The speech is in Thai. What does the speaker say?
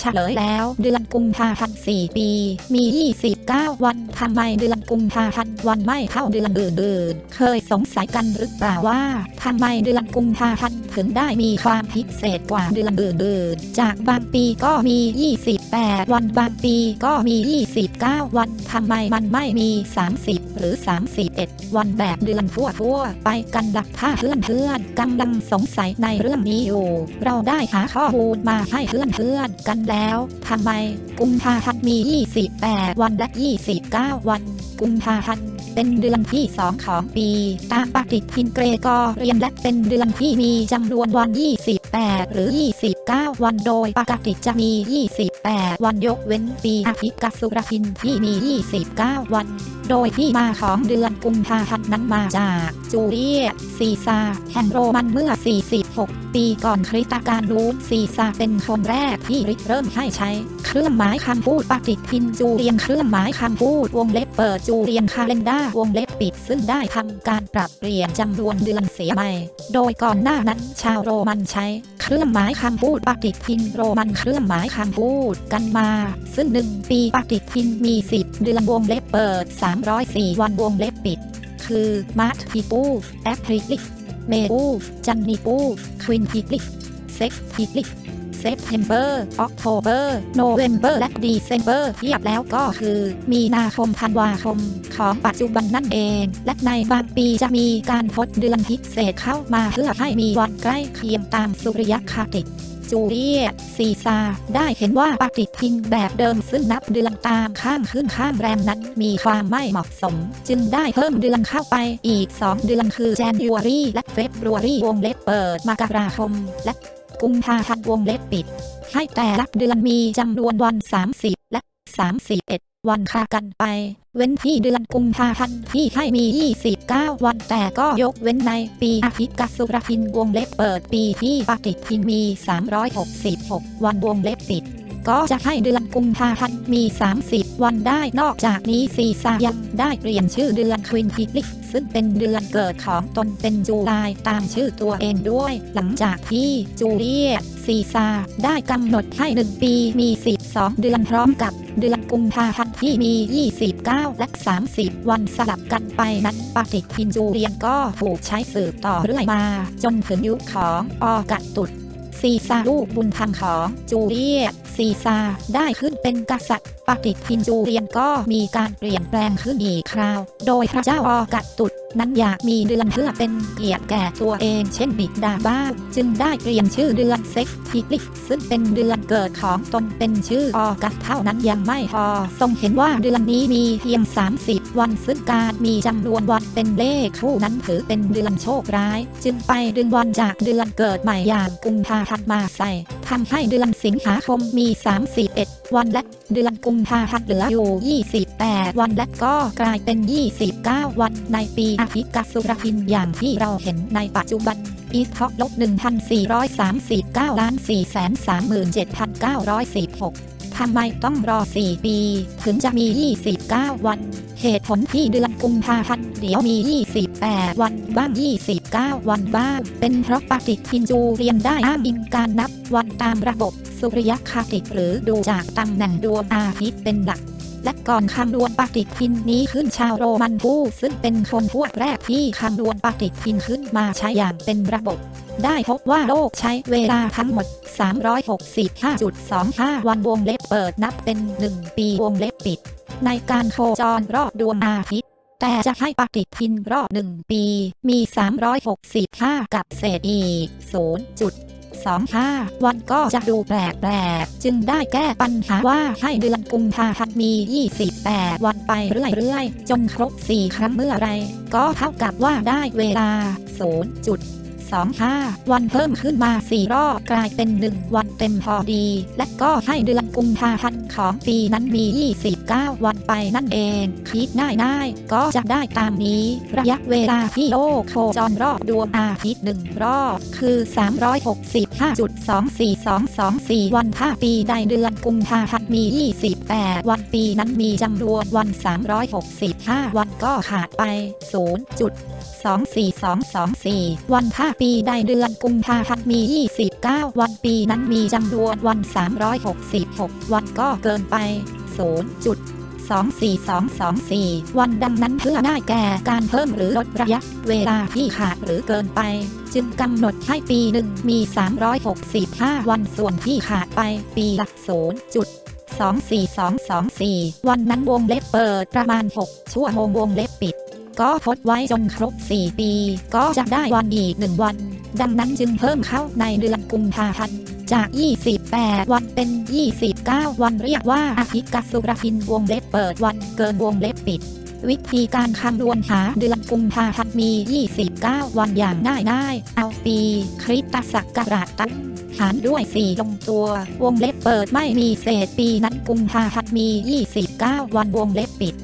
เฉลยแล้ว เดือนกุมภาพันธ์4ปี มี 29 วันทำไมเดือนกุมภาพันธ์วันไม่เท่าเดือนอื่นๆ เคยสงสัยกันหรือเปล่าว่าทำไมเดือนกุมภาพันธ์ถึงได้มีความพิเศษกว่าเดือนอื่นๆ จากบางปีก็มี 28 วันบางปีก็มี 29 วันทำไมมันไม่มี 30 หรือ31วันแบบเดือนทั่วไปกันดักถ้าเพื่อนเพื่อนกำลังสงสัยในเรื่องนี้อยู่ เราได้หาข้อมูลมาให้เพื่อนเพื่อนกันแล้วทำไมกุมภาพันธ์มี 28 วันและ 29 วันกุมภาพันธ์เป็นเดือนที่ 2 ของปี ตามปฏิทินเกรกอเรียนและเป็นเดือนที่มีจำนวนวัน 28 หรือ 29 วันโดยปกติจะมี 28 วันยกเว้นปีอาทิตย์กสุรพินที่มี 29 วัน โดยที่มาของเดือนกุมภาพันธ์นั้นมาจากจูเลียสซีซาแห่งโรมันเมื่อ 46 ปีก่อนคริสตกาลรูนซีซาเป็นคนแรกที่ริเริ่มให้ใช้ เครื่องหมายคำพูดปฏิทินจูเรียนเครื่องหมายคำพูดวงเล็บเปิดจูเรียนคาเลนดาวงเล็บปิดซึ่งได้ทำการปรับเปลี่ยนจำนวนเดือนเสียใหม่ โดยก่อนหน้านั้นชาวโรมันใช้ เครื่องหมายคำพูดปฏิทินโรมันเครื่องหมายคำพูดกันมา ซึ่งหนึ่งปีปฏิทินมี 10 เดือนวงเล็บเปิด 304 วันวงเล็บปิด คือมาร์ทพีปูฟแอปริลิฟเมปูฟจันนีปูฟควินพีลิฟเซฟพีลิฟเซปเทมเบอร์ออกโทเบอร์โนเวมเบอร์และดีเซมเบอร์เทียบแล้วก็คือ มีนาคมธันวาคมของปัจจุบันนั่นเอง และในบางปีจะมีการทดเดือนพิเศษเข้ามาเพื่อให้มีวันใกล้เคียงตามสุริยคติ จูเลียตซีซาได้เห็นว่าปฏิทินแบบเดิมซึ่งนับเดือนตามข้างขึ้นข้างแรมนั้นมีความไม่เหมาะสม จึงได้เพิ่มเดือนเข้าไปอีก 2 เดือนคือ January และ February วงเล็บเปิดมกราคม และกุมภาพันธ์วงเล็บปิด ให้แต่ละเดือนมีจำนวนวัน 30 และ 31 วันคากันไป เว้นที่เดือนกุมภาพันธ์ที่ให้มี 29 วันแต่ก็ยกเว้นในปีอาทิตย์กสุรพินวงเล็บเปิดปีที่ปฏิทินมี 366 วันวงเล็บปิด ก็จะให้เดือนกุมภาพันธ์มี 30 วันได้นอกจากนี้ซีซายังได้เปลี่ยนชื่อเดือนควินทิลิฟซึ่งเป็นเดือนเกิดของตนเป็นจูลายตามชื่อตัวเองด้วย หลังจากที่จูเลียซีซาได้กำหนดให้ 1 ปีมี 12 เดือนพร้อมกับเดือนกุมภาพันธ์ที่มี 29 และ 30 วันสลับกันไปนั้นปฏิทินจูเรียนก็ถูกใช้สืบต่อเรื่อยมา จนถึงยุคของออกัตตุด ซีซาลูกบุญธรรมของจูเลียตซีซาได้ขึ้นเป็นกษัตริย์ปฏิทินจูเรียนก็มีการเปลี่ยนแปลงขึ้นอีกคราว โดยพระเจ้าออกัตตุดนั้นอยากมีเดือนเพื่อเป็นเกียรติแก่ตัวเองเช่นบิดาบ้างจึงได้เปลี่ยนชื่อเดือนเซฟทิลิฟซึ่งเป็นเดือนเกิดของตนเป็นชื่อออกัสเท่านั้นยังไม่พอ ทรงเห็นว่าเดือนนี้มีเพียง 30 วันซึ่งการมีจำนวนวันเป็นเลขคู่นั้นถือเป็นเดือนโชคร้าย จึงไปดึงวันจากเดือนเกิดใหม่อย่างกุมภาพันธ์มาใส่ ทำให้เดือนสิงหาคมมี 31 วันและเดือนกุมภาพันธ์เหลืออยู่ 28 วันและก็กลายเป็น 29 วันในปีอาทิกสุรพินอย่างที่เราเห็นในปัจจุบันอีสท็อกลบ1,439ล้าน437,916 ทำไมต้องรอ 4 ปี ถึงจะมี 29 วัน เหตุผลที่เดือนกุมภาพันธ์เดี๋ยวมี 28 วันบ้าง 29 วันบ้าง เป็นเพราะปฏิทินจูเรียนได้อ้างอิงการนับวันตามระบบสุริยคติหรือดูจากตำแหน่งดวงอาทิตย์เป็นหลักและก่อนคำนวณปฏิทินนี้ขึ้นชาวโรมันผู้ซึ่งเป็นคนพวกแรกที่คำนวณปฏิทินขึ้นมาใช้อย่างเป็นระบบ ได้พบว่าโลกใช้เวลาทั้งหมด 365.25 วันวงเล็บเปิดนับเป็น 1 ปีวงเล็บปิด ในการโคจรรอบดวงอาทิตย์ แต่จะให้ปฏิทินรอบ 1 ปี มี 365 กับเศษอีก 0.25 วันก็จะดูแปลกๆ จึงได้แก้ปัญหาว่าให้เดือนกุมภาพันธ์มี 28 วันไปเรื่อยๆ จนครบ 4 ครั้งเมื่อไร ก็เท่ากับว่าได้เวลา 25 วันเพิ่มขึ้นมา 4 รอบกลายเป็น 1 วันเต็มพอดี และก็ให้เดือนกุมภาพันธ์ของปีนั้นมี 9 วันไปนั่นเอง คิดง่ายๆ ก็จะได้ตามนี้ ระยะเวลาที่โลกโคจรรอบดวงอาทิตย์หนึ่งรอบ คือ 365.24224 วันถ้าปีใดเดือนกุมภาพันธ์มี 28 วันปีนั้นมีจำนวนวัน 365 วันก็ขาดไป 0.24224 วันถ้าปีใดเดือนกุมภาพันธ์มี 29 วันปีนั้นมีจำนวนวัน 366 วันก็เกินไป 0.24224 วันดังนั้นเพื่อได้แก่การเพิ่มหรือลดระยะ เวลาที่ขาดหรือเกินไป จึงกำหนดให้ปีหนึ่งมี 365 วันส่วนที่ขาดไปปีละ0 24224 วันนั้นวงเล็บเปิดประมาณ 6 ชั่วโมงวงเล็บปิด ก็ทดไว้จนครบ 4 ปี ก็จะได้วันอีก1วัน ดังนั้นจึงเพิ่มเข้าในเดือนกุมภาพันธ์ จาก 28 วันเป็น 29 วันเรียกว่าอาทิกสุรทินวงเล็บเปิดวันเกินวงเล็บปิด วิธีการคำนวณหาเดือนกุมภาพันธ์มี 29 วันอย่างง่ายๆ เอาปีคริสตศักราชตั้งหารด้วย 4 ลงตัว วงเล็บเปิดไม่มีเศษปีนั้นกุมภาพันธ์มี 29 วันวงเล็บปิด